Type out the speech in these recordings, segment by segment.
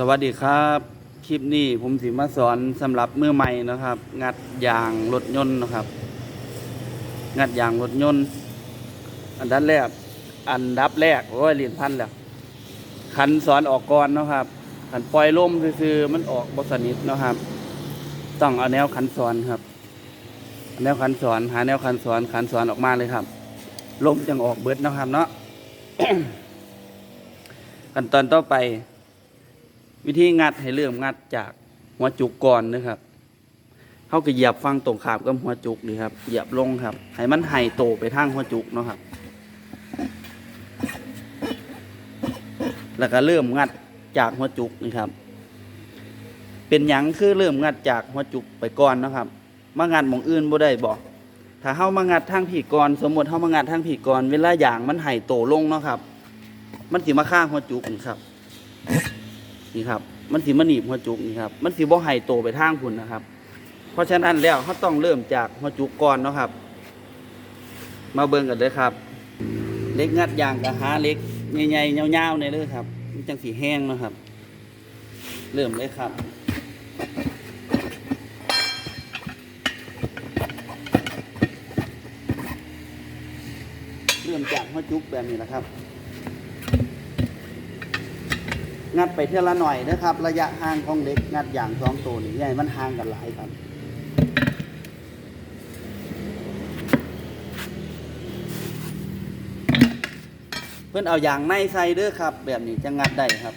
สวัสดีครับ คลิปนี้ผมสิมาสอนสำหรับมือใหม่นะครับ งัดยางรถยนต์นะครับ งัดยางรถยนต์ อันดับแรก อันดับแรกโอ้ยเรียนพันแล้วขันสอนออกก่อนนะครับขันปล่อยลมคือๆมันออกบสนิทนะครับ ต้องเอาแนวขันสอนครับ แนวขันสอนหาแนวขันสอนขันสอนออกมาเลยครับลมจังออกเบิดนะครับเนาะขั้นตอนต่อไป วิธีงัดให้เริ่มงัดจากหัวจุกก่อนนะครับเขาก็เหยียบฟังตรงขาบกับหัวจุกนี่ครับเหยียบลงครับ ให้มันไห่โตไปทางหัวจุกเนาะครับ แล้วก็เริ่มงัดจากหัวจุกนี่ครับ เป็นหยังคือเริ่มงัดจากหัวจุกไปก่อนนะครับมางัดหมองอื่นบ่ได้บอกถ้าเฮามางัดทางผีกรสมมติเฮามางัดทางผีกรเวลาอย่างมันไห่โตลงเนาะครับ มันสิมาข้างหัวจุกนี่ครับ นี่ครับ มันสิมาหนีบหัวจุกนี่ครับ มันสิบ่ไห่โตไปทางพุ่นนะครับ เพราะฉะนั้นแล้วเขาต้องเริ่มจากหัวจุกก่อนเนาะครับ มาเบิ่งกันเลยครับ เล็กงัดยางกับหาเล็กใหญ่ๆยาวๆในเลยครับมันจังสีแห้งนะครับ เริ่มเลยครับเริ่มจากหัวจุกแบบนี้นะครับ งัดไปเท่าละหน่อยนะครับ ระยะห่างของเล็กงัดอย่างสองตัวนี่ใหญ่มันห่างกันหลายครับเพื่อนเอาอย่างในใส่เด้อครับ แบบนี้จะงัดได้ครับ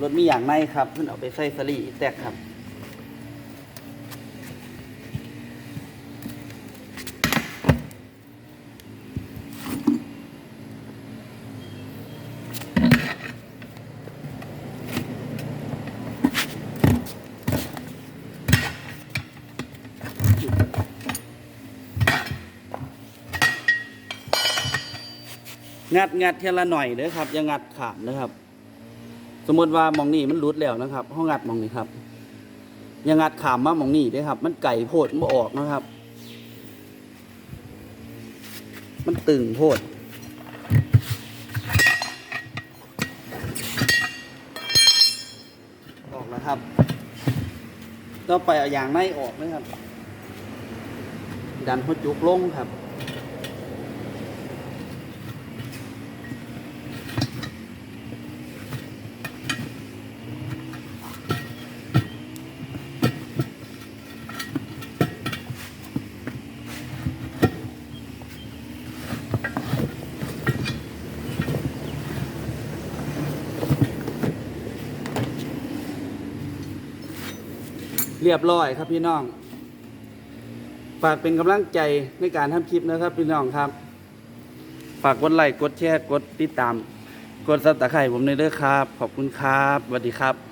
รถมีอย่างในครับ เพื่อนเอาไปใส่สลีแตกครับ งัดงัดเท่าละหน่อยเด้อครับอย่างัดขาดนะครับ สมมติว่ามองนี่มันรุดแล้วนะครับห้องงัดมองนี้ครับอย่างัดขามมามองนี่เด้อครับ มันไก่โพดมาออกนะครับ มันตึงโพดออกแล้วครับต่องไปเอาอย่างในออกนะครับ ดันหัวจุกลงครับ เรียบร้อยครับพี่น้อง ฝากเป็นกำลังใจในการทำคลิปนะครับพี่น้องครับ ฝากกดไลค์กดแชร์กดติดตาม กดซับตะไคร่ผมในอยเด้อครับ ขอบคุณครับสวัสดีครับ